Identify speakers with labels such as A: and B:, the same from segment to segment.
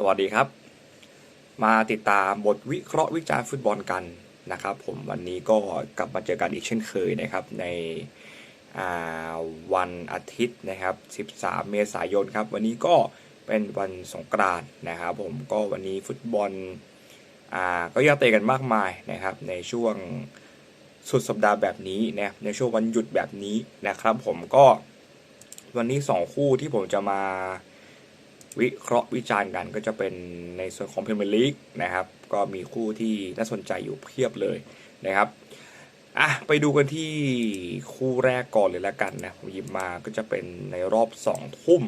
A: สวัสดีครับ มาติดตามบทวิเคราะห์วิจารณ์ฟุตบอลกันนะครับ ผมวันนี้ก็กลับมาเจอกันอีกเช่นเคยนะครับ ในวันอาทิตย์นะครับ 13 เมษายนครับ วันนี้ก็เป็นวันสงกรานต์นะครับ ผมก็วันนี้ฟุตบอลอ่าก็ยังเตะกันมากมายนะครับ ในช่วงสุดสัปดาห์แบบนี้นะในช่วงวันหยุดแบบนี้นะครับ ผมก็วันนี้สองคู่ที่ผมจะมา วิเคราะห์วิจารณ์กันก็จะเป็นในส่วนของพรีเมียร์ลีกนะครับ ก็มีคู่ที่น่าสนใจอยู่เพียบเลยนะครับอะไปดูกันที่คู่แรกก่อนเลยละกันนะผมหยิบมาก็จะเป็นในรอบ2ทุ่ม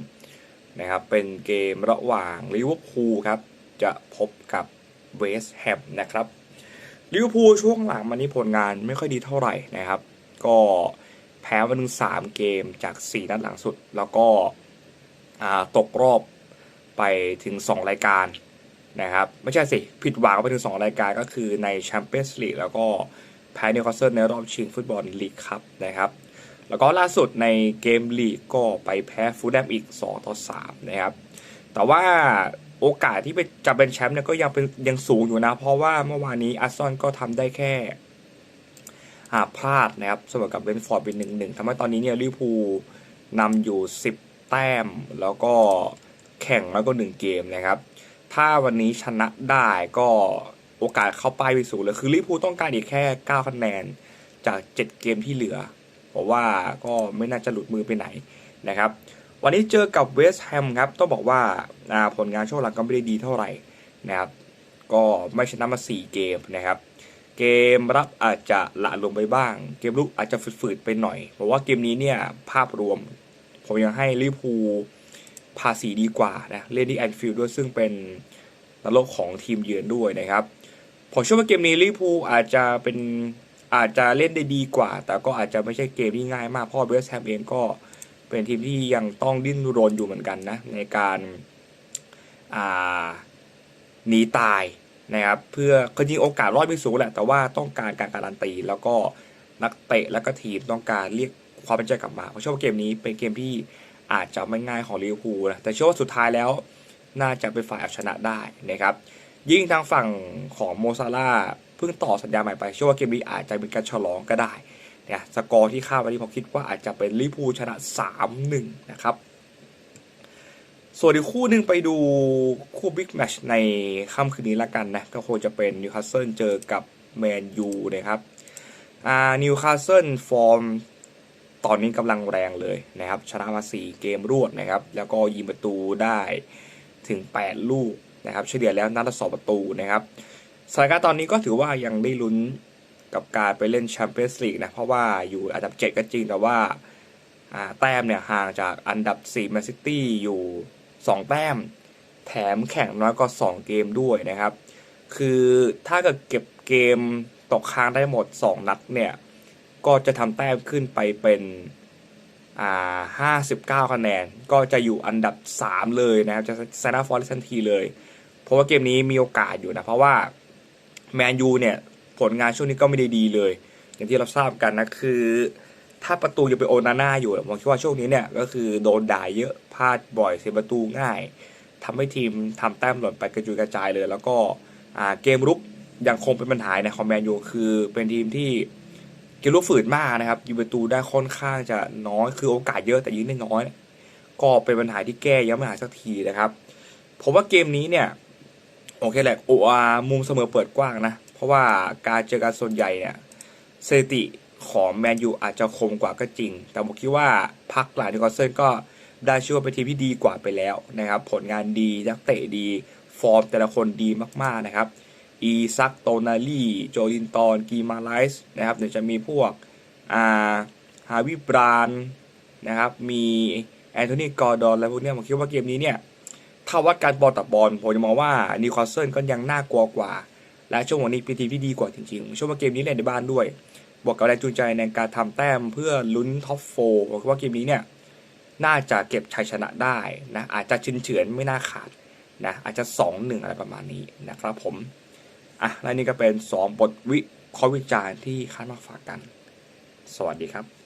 A: นะครับ เป็นเกมระหว่างลิเวอร์พูลครับ จะพบกับเวสต์แฮมนะครับลิเวอร์พูลช่วงหลังมานี้ผลงานไม่ค่อยดีเท่าไหร่นะครับ ก็แพ้มาถึง3เกมจาก 4 นัดหลังสุด แล้วก็ตกรอบ ไปถึง 2 รายการนะครับ ไม่ใช่สิ ผิดหวังไปถึง 2 รายการก็คือในแชมเปี้ยนส์ลีกแล้วก็แพ้นิวคาสเซิลในรอบชิงฟุตบอลลีกครับนะครับ แล้วก็ล่าสุดในเกมลีกก็ไปแพ้ฟูลแลมอีก 2 ต่อ 3 นะครับ แต่ว่าโอกาสที่จะเป็นแชมป์เนี่ยก็ยังเป็นยังสูงอยู่นะ เพราะว่าเมื่อวานนี้อาร์ซอนก็ทำได้แค่หาพลาดนะครับเสมอกับเบนฟอร์ดเป็นหนึ่งหนึ่งทำให้ตอนนี้เนี่ยลิเวอร์พูลนำอยู่ 10 แต้ม แล้วก็ แข่งแล้วก็หนึ่งเกมนะครับ ถ้าวันนี้ชนะได้ก็โอกาสเข้าป้ายไปสูงเลยคือลิพูต้องการอีกแค่ 9 คะแนนจาก 7 เกมที่เหลือเพราะว่าก็ไม่น่าจะหลุดมือไปไหนนะครับ วันนี้เจอกับเวสต์แฮมครับ ต้องบอกว่าผลงานช่วงหลังก็ไม่ได้ดีเท่าไหร่นะครับก็ไม่ชนะมา 4 เกมนะครับ เกมรับอาจจะละลงไปบ้าง เกมลุกอาจจะฝืดๆไปหน่อย เพราะว่าเกมนี้เนี่ยภาพรวม ผมยังให้ลิพู ภาษีดีกว่านะเล่นที่แอนฟิลด์ด้วยซึ่งเป็นนรกของทีมเยือนด้วยนะครับผมเชื่อว่าเกมนี้ลิเวอร์พูลอาจจะเป็นอาจจะเล่นได้ดีกว่า แต่ก็อาจจะไม่ใช่เกมที่ง่ายมากเพราะเวสต์แฮมเองก็เป็นทีมที่ยังต้องดิ้นรนอยู่เหมือนกันนะในการหนีตายนะครับเพื่อก็จริงโอกาสรอดไม่สูงแหละแต่ว่าต้องการการการันตี แล้วก็นักเตะแล้วก็ทีมต้องการเรียกความเป็นใจกลับมาผมเชื่อว่าเกมนี้เป็นเกมที่ อาจจะไม่ง่ายของลิเวอร์พูลนะแต่เชื่อว่าสุดท้ายแล้วน่าจะเป็นฝ่ายเอาชนะได้นะครับยิ่งทางฝั่งของโมซาร่าเพิ่งต่อสัญญาใหม่ไปเชื่อว่าเกมนี้อาจจะเป็นการฉลองก็ได้นะสกอร์ที่คาดไว้ที่ผมคิดว่าอาจจะเป็นลิเวอร์พูลชนะ 3-1 นะครับส่วนอีกคู่หนึ่งไปดูคู่บิ๊กแมชในค่ำคืนนี้ละกันนะ ก็คงจะเป็นนิวคาสเซิลเจอกับแมนยูนะครับอ่านิวคาสเซิลฟอร์ม ตอนนี้กำลังแรงเลยนะครับชนะมา 4 เกมรวดนะครับ แล้วก็ยิงประตูได้ถึง 8 ลูกนะครับเฉลี่ยแล้วนัดละสองประตูนะครับสถานการณ์ตอนนี้ก็ถือว่ายังได้ลุ้นกับการไปเล่นแชมเปี้ยนส์ลีกนะ เพราะว่าอยู่อันดับ 7 ก็จริง แต่ว่าแต้มเนี่ยห่างจากอันดับ4แมนซิตี้อยู่ 2 แต้ม แถมแข่งน้อยกว่า2เกมด้วยนะครับ คือถ้าเกิดเก็บเกมตกค้างได้หมด 2 นัดเนี่ย ก็จะทำแต้มขึ้นไปเป็นอ่าห้าสิบเก้าคะแนน ก็จะอยู่อันดับสามเลยนะครับ จะชนะฟอร์เรสทันทีเลย เพราะว่าเกมนี้มีโอกาสอยู่นะ เพราะว่าแมนยูเนี่ย ผลงานช่วงนี้ก็ไม่ได้ดีเลย อย่างที่เราทราบกันนะ คือ ถ้าประตูยังเป็นโอนาน่าอยู่ผมคิดว่าช่วงนี้เนี่ย ก็คือโดนด่าเยอะพลาดบ่อยเสียประตูง่ายทำให้ทีมทำแต้มหล่นไปกระจุยกระจายเลย แล้วก็เกมรุกยังคงเป็นปัญหาในคอมแมนยูคือเป็นทีมที่ เกมลุกฝืนมากนะครับยิงประตูได้ค่อนข้างจะน้อย คือโอกาสเยอะแต่ยิงได้น้อย ก็เป็นปัญหาที่แก้ยังไม่หายสักทีนะครับผมว่าเกมนี้เนี่ยโอเคแหละโออามุมเสมอเปิดกว้างนะ เพราะว่าการเจอกันส่วนใหญ่เนี่ยสถิติของแมนยูอาจจะคมกว่าก็จริง แต่ผมคิดว่าพักหลังนิวคาสเซิลก็ได้ชื่อว่าเป็นทีมที่ดีกว่าไปแล้วนะครับ ผลงานดีนักเตะดี ฟอร์มแต่ละคนดีมากๆนะครับ อีซักโตนาลีโจลินตอนกีมาไลส์นะครับเดี๋ยวจะมีพวกอาฮาวิบรานนะครับมีแอนโทนีกอร์ดอนอะพวกเนี้ยผมคิดว่าเกมนี้เนี่ยถ้าวัดการบอลต่อบอลผมจะมองว่านิวคาสเซิลก็ยังน่ากลัวกว่า และช่วงวันนี้เป็นทีมที่ดีกว่าจริงๆช่วงว่าเกมนี้เล่นในบ้านด้วยบวกกับแรงจูงใจในการทำแต้มเพื่อลุ้นท็อปโฟผมคิดว่าเกมนี้เนี่ยน่าจะเก็บชัยชนะได้นะอาจจะชินเฉือนไม่น่าขาดนะอาจจะ 2-1 อะไรประมาณนี้นะครับผม อะและนี่ก็เป็น 2 บทวิเคราะห์วิจารณ์ที่คาดมาฝากกัน สวัสดีครับ